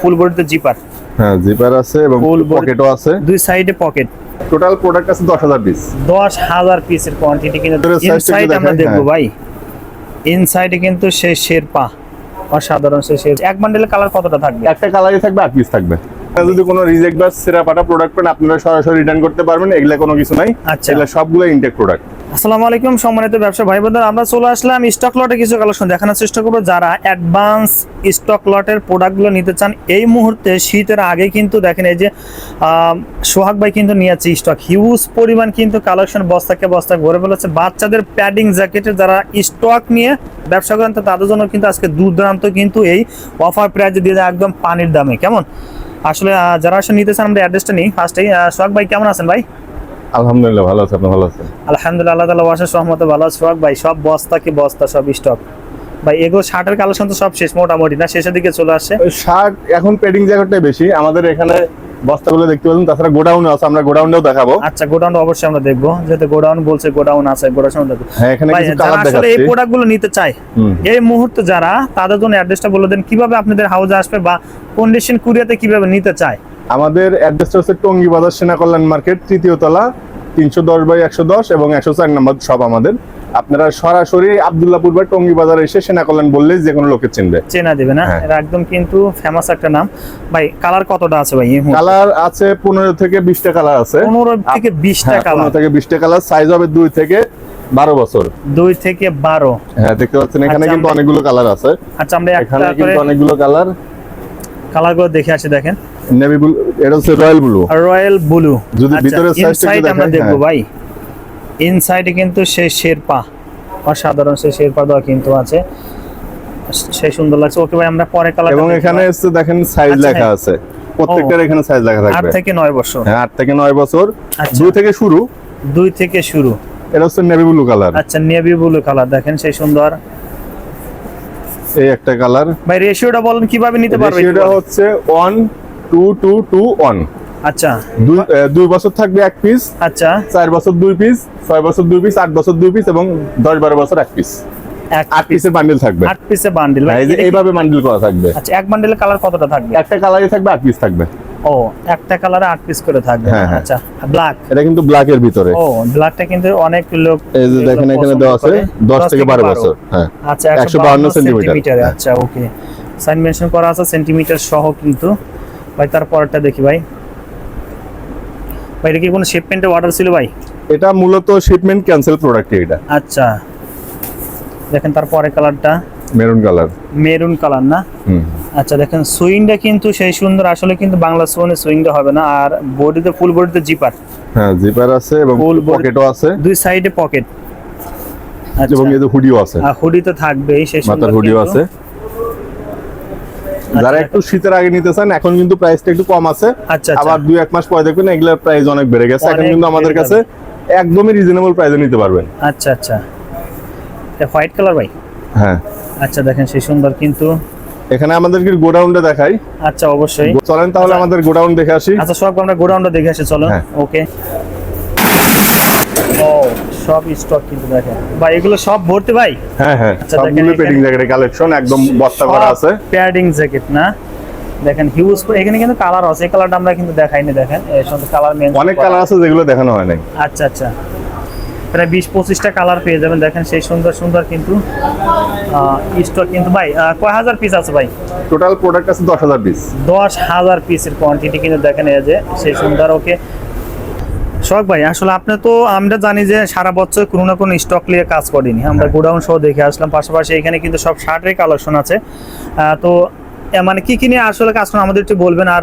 ফুল বডিতে জিপার। হ্যাঁ জিপার আছে এবং পকেটও আছে। দুই সাইডে পকেট। টোটাল প্রোডাক্ট আছে দশ হাজার পিস দশ হাজার পিসের কোয়ান্টিটি কিন্তু ইনসাইড আমরা দেখব হ্যাঁ। ভাই। ইনসাইডে কিন্তু সে শেরপা অসাধারণ সে শের এক বান্ডেলের কালার কতটা থাকবে? একটা কালারই থাকবে আট পিস থাকবে। যদি কোনো রিজেক্ট বা সেরা পাটা প্রোডাক্ট পান আপনারা সরাসরি রিটার্ন করতে পারবেন এগুলা কোনো কিছু নাই। আচ্ছা। এগুলা সবগুলো ইনটেক প্রোডাক্ট আসসালামু আলাইকুম, সম্মানিত ব্যবসা ভাই বোনেরা আমরা চলে আসলাম স্টক লটে কিছু কালেকশন দেখানোর চেষ্টা করব। যারা অ্যাডভান্স স্টক লটের প্রোডাক্টগুলো নিতে চান, এই মুহূর্তে শীতের আগে কিন্তু দেখেন এই যে সোহাগ ভাই কিন্তু নিয়েছে স্টক হিউজ পরিমাণ কিন্তু কালেকশন বস্তাকে বস্তা ভরে ফেলেছে। বাচ্চাদের প্যাডিং জ্যাকেটের যারা স্টক নিয়ে ব্যবসা করেন, তো তাদের জন্য কিন্তু আজকে দুর্দান্ত কিন্তু এই অফার প্রাইজে দিয়ে দেয় একদম পানির দামে। কেমন? আসলে যারা আসলে নিতে চান, আমরা অ্যাড্রেসটা নিই ফার্স্টেই সোহাগ ভাই, কেমন আছেন ভাই? আলহামদুলিল্লাহ ভালো আছে আপনি ভালো আছেন? আলহামদুলিল্লাহ আল্লাহ সহমতে ভালো আছে। ভাই সব বস্তা কি বস্তা সব স্টক ভাই শার্টের কালেকশন তো সব শেষ মোটামুটি না? শেষের দিকে চলে আসছে। শার্ট এখন পেডিং জ্যাকেটটাই বেশি। আমাদের এখানে বস্তাগুলো দেখতে পাচ্ছেন তাছাড়া গোডাউনে আছে আমরা গোডাউনেও দেখাবো। আচ্ছা গোডাউন অবশ্যই আমরা দেখব। যেহেতু গোডাউন বলছে গোডাউন আছে গোডাউন দেখব। হ্যাঁ এখানে কিছু কালার আসলে এই দেখাচ্ছি। প্রোডাক্টগুলো নিতে হুম। এই মুহূর্তে যারা তাদের জন্য অ্যাড্রেসটা বলে দেন কীভাবে আপনাদের হাউসে আসবে বা কন্ডিশন কুরিয়াতে কীভাবে নিতে চায়। আমাদের অ্যাড্রেসটা হচ্ছে টঙ্গী বাজার সেনা কল্যাণ মার্কেট তৃতীয় তলা তিনশো দশ বাই একশো দশ এবং একশো চার নম্বর সব আমাদের। আপনারা সরাসরি আবদুল্লাপুর বা টঙ্গী বাজার এসে সেনা কল্যাণ বললেই যে কোনো লোকে চিনবে। চেনা দেবে না। হ্যাঁ। এটা একদম কিন্তু ফেমাস একটা নাম। ভাই কালার কতটা আছে ভাই? কালার আছে পনেরো থেকে বিশটা কালার আছে। পনেরো থেকে বিশটা হ্যাঁ, কালার পনেরো থেকে বিশটা কালার সাইজ হবে দুই থেকে বারো বছর। দুই থেকে বারো। হ্যাঁ দেখতে পাচ্ছেন এখানে আচ্ছা, কিন্তু অনেকগুলো কালার আছে। আচ্ছা আমরা এখানে কিন্তু অনেকগুলো কালার কালারগুলো দেখে আসি দেখেন। নেভি ব্লু এটা হচ্ছে রয়্যাল ব্লু রয়্যাল ব্লু যদি ভিতরের size টা একটু ইনসাইড আমরা দেখব হ্যাঁ। ভাই। ইনসাইডে কিন্তু সে শেরপা অসাধারণ সে শেরপা দেওয়া কিন্তু আছে। সেই সুন্দর লাগছে। ওকে ভাই আমরা পরে কালার এবং এখানে হচ্ছে দেখেন সাইজ আচ্ছা, লেখা হ্যাঁ। আছে। প্রত্যেকটার এখানে সাইজ লেখা থাকবে। থেকে নয় বছর। হ্যাঁ আট থেকে নয় বছর। আচ্ছা। দুই থেকে শুরু। দুই থেকে শুরু। এটা হচ্ছে নেভি ব্লু কালার আচ্ছা নেভি ব্লু কালার দেখেন সেই সুন্দর। এই একটা কালার ভাই রেশিওটা বলেন কীভাবে নিতে পারবে রেশিওটা হচ্ছে one two two two one আচ্ছা। দুই দুই বছর থাকবে এক পিস আচ্ছা। চার বছর দুই পিস ছয় বছর দুই পিস আট বছর দুই পিস এবং দশ বারো বছর এক পিস আট পিসের বান্ডিল থাকবে। আট বান্ডিল হ্যাঁ, এইভাবে বান্ডিল করা থাকবে। আচ্ছা এক কালার কতটা থাকবে? একটা থাকবে আট পিস থাকবে। ও একটা কালারে আট পিস করে থাকবে। হ্যাঁ, হ্যাঁ। আচ্ছা ব্ল্যাক এটা কিন্তু ব্ল্যাক এর ভিতরে। ও ব্ল্যাকটা কিন্তু অনেক লোক এই যে দেখেন এখানে দেওয়া আছে থেকে বছর হ্যাঁ। আচ্ছা 152 একশো বাউন্ন সেন্টিমিটার। সেন্টিমিটার আচ্ছা ওকে। সাইন মেনশন করা আছে সেন্টিমিটার সহ কিন্তু। ভাই তারপরটা দেখি ভাই। ভাই এটা কি কোনো শিপমেন্টের অর্ডার ছিল ভাই? এটা মূলত শিপমেন্ট ক্যান্সেল প্রোডাক্ট এটা আচ্ছা। দেখেন তারপরে কালারটা মেরুন কালার মেরুন কালার না? হুম। আচ্ছা দেখেন সুইংটা কিন্তু সেই সুন্দর আসলে কিন্তু বাংলা সোনে সুইংটা হবে না আর বডিতে ফুল বডিতে জিপার হ্যাঁ জিপার আছে এবং পকেটও আছে। দুই সাইডে পকেট আচ্ছা। এবং এই যে হুডিও আছে। আর হুডি তো থাকবেই সেই সুন্দর হুডিও আছে। যারা একটু শীতের আগে নিতে চান এখন কিন্তু প্রাইসটা একটু কম আছে। আচ্ছা, আচ্ছা। আবার দুই এক মাস পরে দেখবেন এগুলোর প্রাইস অনেক বেড়ে গেছে। এখন কিন্তু আমাদের কাছে একদমই রিজনেবল প্রাইসে নিতে পারবেন। আচ্ছা আচ্ছা। এটা হোয়াইট কালার ভাই? হ্যাঁ। আচ্ছা দেখেন সেই সুন্দর কিন্তু। এখানে আমাদের কি গোডাউনটা দেখাই। আচ্ছা অবশ্যই। চলেন তাহলে আচ্ছা। আমাদের গোডাউন দেখে আসি। আচ্ছা সব আমরা গোডাউনটা দেখে আসি চলো। হ্যাঁ। ওকে ও সব স্টক কিন্তু দেখেন। ভাই এগুলো সব ভর্তি ভাই? হ্যাঁ হ্যাঁ আচ্ছা, সবগুলো দেখেন পেডিং এখানে- জ্যাকেটের কালেকশন একদম বস্তা করা আছে। প্যাডিং জ্যাকেট না? দেখেন হিউজ এখানে কিন্তু কালার আছে এই কালারটা আমরা কিন্তু দেখাইনি দেখেন। এর সঙ্গে কালার মেন অনেক কালার আছে যেগুলো দেখানো হয় নাই। আচ্ছা আচ্ছা। প্রায় বিশ পঁচিশটা কালার পেয়ে যাবেন দেখেন সেই সুন্দর সুন্দর কিন্তু স্টক কিন্তু। ভাই কয় হাজার পিস আছে ভাই? টোটাল প্রোডাক্ট আছে দশ হাজার পিস দশ হাজার পিসের কোয়ান্টিটি কিন্তু দেখেন এই যে সেই সুন্দর ওকে শখ ভাই আসলে আপনি তো আমরা জানি যে সারা বছর কোনো না কোনো স্টক নিয়ে কাজ করিনি। আমরা হ্যাঁ। গোডাউন সহ দেখে আসলাম। পাশাপাশি এখানে কিন্তু সব শার্টের কালেকশন আছে। তো মানে কি কি নিয়ে আসলে কাজ করেন? আমাদের একটু বলবেন আর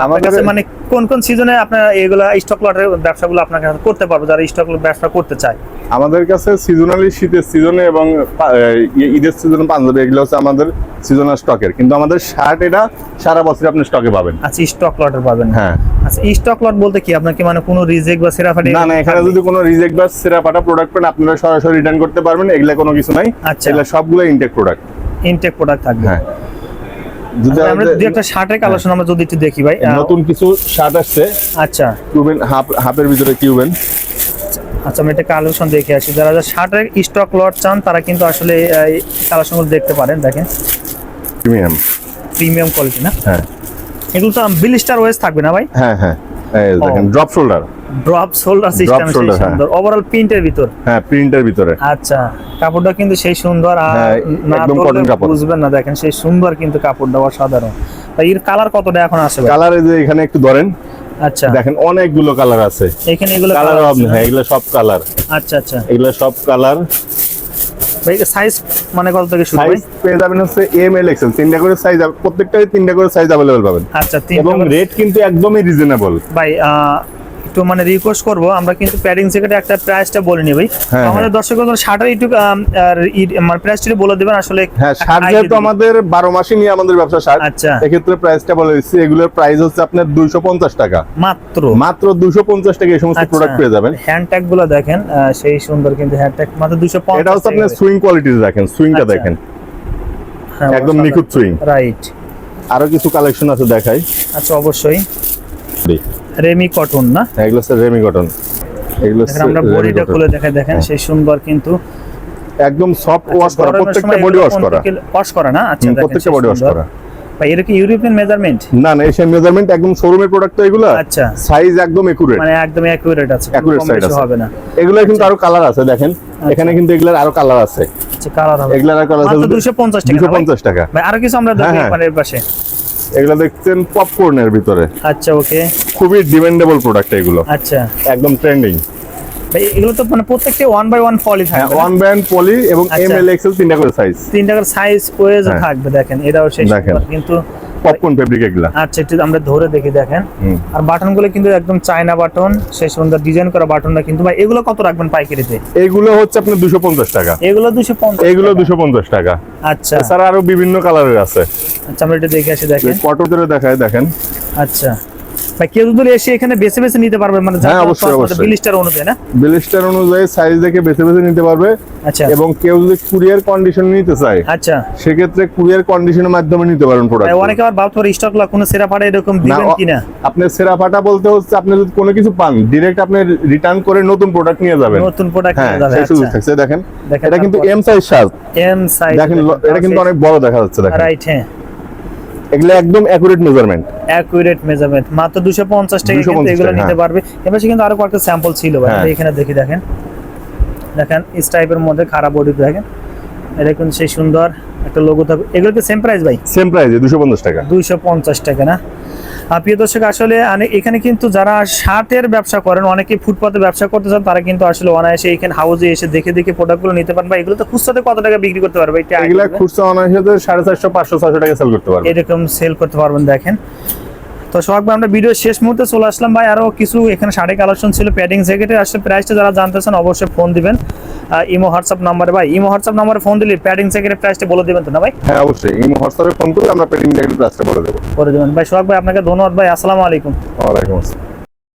আমাদের- কাছে মানে কোন কোন সিজনে আপনার এগুলা স্টক লটের ব্যবসাগুলো আপনার কাছে করতে পারব যারা স্টক ব্যবসা করতে চায়? আমাদের কাছে সিজনালি শীতের সিজনে এবং ঈদের সিজনে পাঞ্জাবি এগুলো হচ্ছে আমাদের সিজনাল স্টকের কিন্তু আমাদের শার্ট এটা সারা বছর আপনি স্টকে পাবেন। আচ্ছা স্টক লটের পাবেন। হ্যাঁ। আচ্ছা স্টক লট বলতে কি? আপনাকে মানে কোনো রিজেক্ট বা সেরাফাটি না না এখানে যদি কোনো রিজেক্ট বা সেরা ফাটা প্রোডাক্ট পান আপনারা সরাসরি রিটার্ন করতে পারবেন। এগুলা কোনো কিছু নাই। আচ্ছা। এগুলা সবগুলো ইনটেক প্রোডাক্ট ইনটেক প্রোডাক্ট থাকবে। হ্যাঁ। আমরা দুই একটা শার্টের কালেকশন আমরা যদি একটু দেখি ভাই নতুন কিছু শার্ট আসছে। আচ্ছা। কিউবেন হাফ হাফের ভিতরে কিউবেন আচ্ছা আমি একটা কালেকশন দেখে আসি। যারা যারা শার্টের স্টক লট চান তারা কিন্তু আসলে এই কালেকশনগুলো দেখতে পারেন দেখেন। প্রিমিয়াম প্রিমিয়াম কোয়ালিটি না? হ্যাঁ। এগুলো তো বিলিস্টার ওয়েস থাকবে না ভাই? হ্যাঁ হ্যাঁ। এই দেখেন drop shoulder drop shoulder system সেই। সুন্দর। ওভারঅল প্রিন্টের ভিতর? হ্যাঁ প্রিন্টের ভিতরে। আচ্ছা কাপড়টা কিন্তু সেই সুন্দর আর হ্যাঁ, একদম ধরলে কাপড়। বুঝবেন না দেখেন সেই সুন্দর কিন্তু কাপড়টা অসাধারণ। তা এর কালার কতটা এখন আসে ভাই? কালারে যে এখানে একটু ধরেন। আচ্ছা। দেখেন অনেকগুলো কালার আছে। এখানে এগুলো কালার হ্যাঁ এগুলো সব কালার আচ্ছা আচ্ছা। এগুলো সব কালার ভাই সাইজ মানে কত থেকে শুরু ভাই সাইজ পেয়ে যাবেন হচ্ছে এম এল এক্সেল তিনটা করে সাইজ প্রত্যেকটাই তিনটা করে সাইজ অ্যাভেলেবল পাবেন। আচ্ছা এবং রেট কিন্তু একদমই রিজনেবল ভাই একটু মানে রিকোয়েস্ট করব আমরা কিন্তু প্যাডিং জ্যাকেটে একটা প্রাইসটা বলে নিই ভাই। হ্যাঁ, আমাদের দর্শক শার্টের একটু মানে প্রাইসটা বলে দিবেন আসলে হ্যাঁ শার্ট যেহেতু আমাদের বারো মাসে নিয়ে আমাদের ব্যবসা শার্ট আচ্ছা। এক্ষেত্রে প্রাইসটা বলে দিচ্ছি এগুলোর প্রাইস হচ্ছে আপনার দুইশো পঞ্চাশ টাকা। মাত্র? মাত্র দুইশো পঞ্চাশ টাকা এই সমস্ত আচ্ছা। প্রোডাক্ট পেয়ে যাবেন। হ্যান্ড ট্যাগগুলো দেখেন সেই সুন্দর কিন্তু হ্যান্ড ট্যাগ মাত্র দুশো এটা হচ্ছে আপনার সুইং কোয়ালিটি দেখেন সুইংটা আচ্ছা। দেখেন। একদম নিখুঁত সুইং রাইট আরও কিছু কালেকশন আছে দেখাই। আচ্ছা অবশ্যই। রেমি কটন না? হ্যাঁ, এগুলো হচ্ছে রেমি কটন এগুলো আমরা বডিটা খুলে দেখে দেখেন হ্যাঁ। সেই সুন্দর কিন্তু একদম সফট ওয়াশ করা প্রত্যেকটা বডি ওয়াশ করা। ওয়াশ করা না? আচ্ছা প্রত্যেকটা বডি ওয়াশ করা। ভাই এটা কি ইউরোপিয়ান মেজারমেন্ট না না এশিয়ান মেজারমেন্ট একদম শোরুমের প্রোডাক্ট তো এগুলো। আচ্ছা। সাইজ একদম একুরেট মানে একদম অ্যাকুরেট আছে বেশি আছে। হবে না। এগুলো কিন্তু আরও কালার আছে দেখেন। এখানে কিন্তু এগুলোর আরও কালার আছে। আচ্ছা কালার হবে। এগুলোর আর কালার আছে 250 টাকা দুশো না ভাই? পঞ্চাশ টাকা। ভাই আরও কিছু আমরা দেখি হ্যাঁ, এর পাশে। এগুলো দেখছেন পপকর্নের ভিতরে। আচ্ছা ওকে খুবই ডিমান্ডেবল প্রোডাক্ট এগুলো। আচ্ছা। একদম ট্রেন্ডিং এগুলো তো মানে প্রত্যেকটা ওয়ান বাই ওয়ান না? ওয়ান পলি এবং আচ্ছা। এম এল এক্সেল তিনটা করে সাইজ ওয়েজ হ্যাঁ। থাকবে দেখেন এটাও সেই কিন্তু পপকর্ন ফেব্রিক এগুলা। আচ্ছা একটু আমরা ধরে দেখি দেখেন। আর বাটনগুলো কিন্তু একদম চায়না বাটন সেই সুন্দর ডিজাইন করা বাটনটা কিন্তু ভাই এগুলো কত রাখবেন পাইকারিতে? এগুলো হচ্ছে আপনার দুশো পঞ্চাশ টাকা। এগুলো দুশো পঞ্চাশ এগুলো দুশো পঞ্চাশ টাকা। আচ্ছা। আরও বিভিন্ন কালারের আছে। আচ্ছা আমরা এটা দেখে আসি দেখেন। ফটো ধরে দেখায় দেখেন। আচ্ছা। ভাই কেউ যদি এসে এখানে বেছে বেছে নিতে পারবে মানে হ্যাঁ, অবশ্যই, অবশ্যই। বিলিস্টার অনুযায়ী না? বিলিস্টার অনুযায়ী সাইজ দেখে বেছে বেছে নিতে পারবে। আচ্ছা। এবং কেউ যদি কুরিয়ার কন্ডিশন নিতে চায় আচ্ছা। সেক্ষেত্রে কুরিয়ার কন্ডিশনের মাধ্যমে নিতে পারেন প্রোডাক্ট অনেকে আবার ভাবতে পারে স্টক লা কোনো সেরা ফাটা এরকম দিবেন কিনা? আপনি সেরা ফাটা বলতে হচ্ছে আপনি যদি কোনো কিছু পান আপনি রিটার্ন করে নতুন প্রোডাক্ট নিয়ে যাবেন। নতুন প্রোডাক্ট হ্যাঁ নিয়ে সুযোগ আচ্ছা। থাকছে দেখেন। এটা কিন্তু। M size shirt. M size দেখেন এটা কিন্তু অনেক বড় দেখা যাচ্ছে দেখেন। রাইট হ্যাঁ। এগুলো একদম অ্যাকুরেট মেজারমেন্ট অ্যাকুরেট মেজারমেন্ট মাত্র 250 টাকা কিন্তু এগুলো নিতে হ্যাঁ। পারবে। এবার কিন্তু আরও কয়েকটা স্যাম্পল ছিল ভাই। হ্যাঁ। এখানে দেখি দেখেন। দেখেন ইস টাইপের মধ্যে খারাপ বডি দেখেন। এটা কিন্তু সেই সুন্দর একটা লোগো থাকবে। এগুলো কি সেম প্রাইস ভাই? সেম প্রাইসে দুশো পঞ্চাশ টাকা। দুইশো পঞ্চাশ টাকা না? প্রিয় দর্শক আসলে এখানে কিন্তু যারা শার্টের ব্যবসা করেন অনেকে ফুটপাতে ব্যবসা করতে চান তারা কিন্তু আসলে অনায়াসে এখানে হাউসে এসে দেখে দেখে প্রোডাক্টগুলো নিতে পারেন। বা এগুলো তো খুচরাতে কত টাকা বিক্রি করতে পারবে? খুচরা অনায়াসে সাড়ে চারশো পাঁচশো ছয়শো টাকা সেল করতে পারবে। এরকম সেল করতে পারবেন দেখেন। তো সোহাগ ভাই আমরা ভিডিও শেষ মুহূর্তে চলে আসলাম। ভাই আরও কিছু এখানে শাড়ি কালেকশন ছিল প্যাডিং জ্যাকেটের আসলে প্রাইসটা যারা জানতে চান অবশ্যই ফোন দিবেন। ইমো হোয়াটসঅ্যাপ নাম্বারে। ভাই ইমো হোয়াটসঅ্যাপ নাম্বারে ফোন দিলে প্যাডিং সেক্রেট প্রাইসটা বলে দিবেন তো না ভাই? হ্যাঁ অবশ্যই। ইমো হোয়াটসঅ্যাপে ফোন করে আমরা প্যাডিং সেক্রেট প্রাইসটা বলে দেব। করে দেবেন। ভাই সোহাগ ভাই আপনাকে ধন্যবাদ ভাই। আসসালামু আলাইকুম। ওয়ালাইকুম আসসালাম।